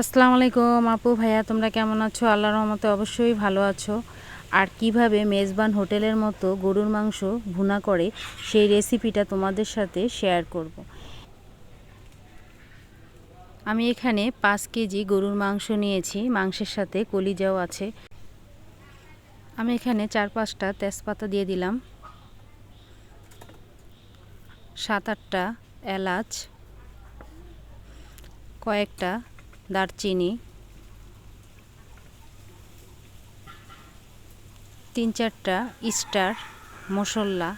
আসসালামু আলাইকুম আপু, ভাইয়া, তোমরা কেমন আছো? আল্লাহর রহমতে অবশ্যই ভালো আছো। আর কীভাবে মেজবান হোটেলের মতো গরুর মাংস ভুনা করে সেই রেসিপিটা তোমাদের সাথে শেয়ার করব। আমি এখানে পাঁচ কেজি গরুর মাংস নিয়েছি, মাংসের সাথে কলিজাও আছে। আমি এখানে চার পাঁচটা তেজপাতা দিয়ে দিলাম। সাত আটটা এলাচ, কয়েকটা দারচিনি, তিন চারটা স্টার মশলা,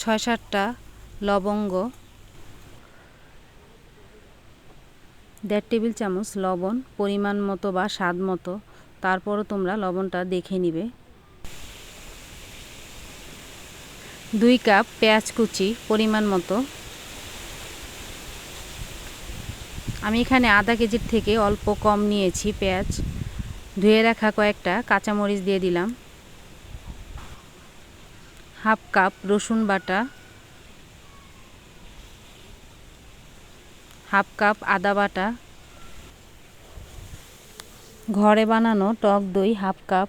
ছয় সাতটা লবঙ্গ, দেড় টেবিল চামচ লবণ, পরিমাণ মতো বা স্বাদ মতো। তারপরও তোমরা লবণটা দেখে নিবে। দুই কাপ পেঁয়াজ কুচি, পরিমাণ মতো। আমি এখানে আধা কেজির থেকে অল্প কম নিয়েছি পেঁয়াজ। ধুয়ে রাখা কয়েকটা কাঁচামরিচ দিয়ে দিলাম। হাফ কাপ রসুন বাটা। হাফ কাপ আদা বাটা। ঘরে বানানো টক দই হাফ কাপ।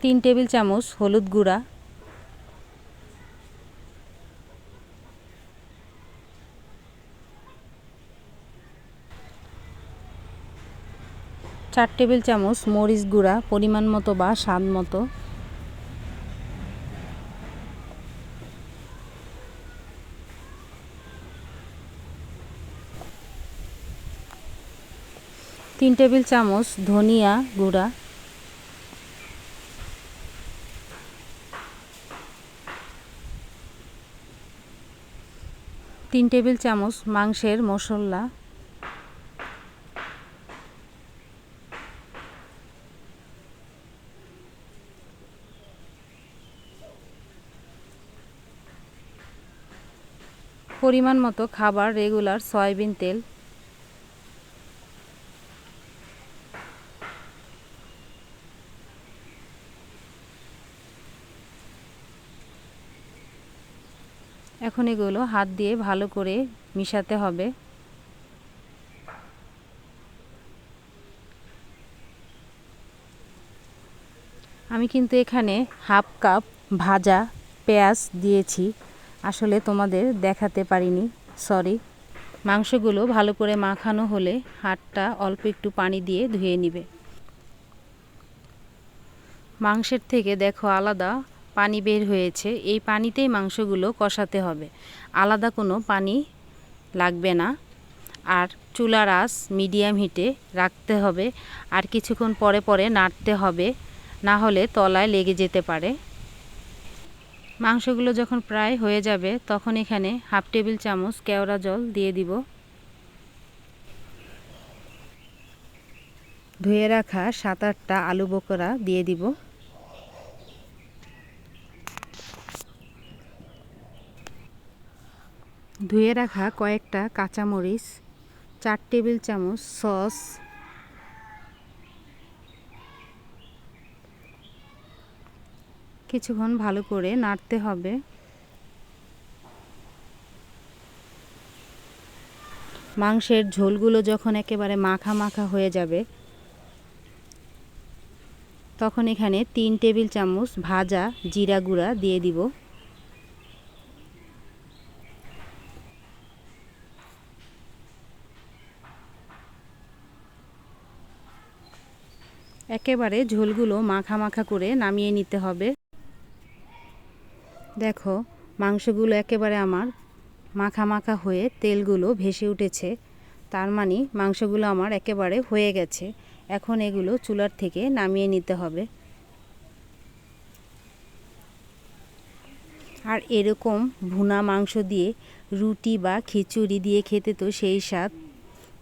তিন টেবিল চামচ হলুদ গুঁড়া। চার টেবিল চামচ মরিচ গুঁড়া, পরিমাণ মতো বা স্বাদ মতো। তিন টেবিল চামচ ধনিয়া গুঁড়া। তিন টেবিল চামচ মাংসের মশলা। পরিমাণ মতো খাবার রেগুলার সয়াবিন তেল। এখন এগুলো হাত দিয়ে ভালো করে মিশাতে হবে। আমি কিন্তু এখানে হাফ কাপ ভাজা পেঁয়াজ দিয়েছি। আসলে তোমাদের দেখাতে পারিনি সরি মাংসগুলো ভালো করে মাখানো হলে হাতটা অল্প একটু পানি দিয়ে ধুয়ে নিবে। মাংসের থেকে দেখো আলাদা পানি বের হয়েছে, এই পানিতেই মাংসগুলো কষাতে হবে। আলাদা কোনো পানি লাগবে না। আর চুলার আঁচ মিডিয়াম হিটে রাখতে হবে, আর কিছুক্ষণ পরে পরে নাড়তে হবে, না হলে তলায় লেগে যেতে পারে। মাংসগুলো যখন প্রায় হয়ে যাবে, তখন এখানে হাফ টেবিল চামচ কেওড়া জল দিয়ে দিব। ধুয়ে রাখা সাত আটটা আলু বকরা দিয়ে দিব। ধুয়ে রাখা কয়েকটা কাঁচামরিচ, চার টেবিল চামচ সস কিছুক্ষণ ভালো করে নাড়তে হবে। মাংসের ঝোলগুলো যখন একেবারে মাখা মাখা হয়ে যাবে, তখন এখানে তিন টেবিল চামচ ভাজা জিরা গুঁড়া দিয়ে দিব। একেবারে ঝোলগুলো মাখা মাখা করে নামিয়ে নিতে হবে। দেখো, মাংসগুলো একেবারে আমার মাখা মাখা হয়ে তেলগুলো ভেসে উঠেছে। তার মানে মাংসগুলো আমার একেবারে হয়ে গেছে। এখন এগুলো চুলার থেকে নামিয়ে নিতে হবে। আর এরকম ভুনা মাংস দিয়ে রুটি বা খিচুড়ি দিয়ে খেতে তো সেই স্বাদ।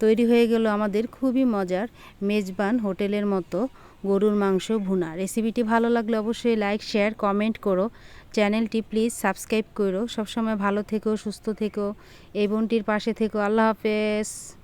তৈরি হয়ে গেল আমাদের খুবই মজার, মেজবান হোটেলের মতো গরুর মাংস ভুনা। রেসিপিটি ভালো লাগলে অবশ্যই লাইক শেয়ার কমেন্ট করো। চ্যানেলটি প্লিজ সাবস্ক্রাইব করো। সবসময় ভালো থেকো, সুস্থ থেকো। এই বোনটির পাশে থেকো। আল্লাহ হাফেজ।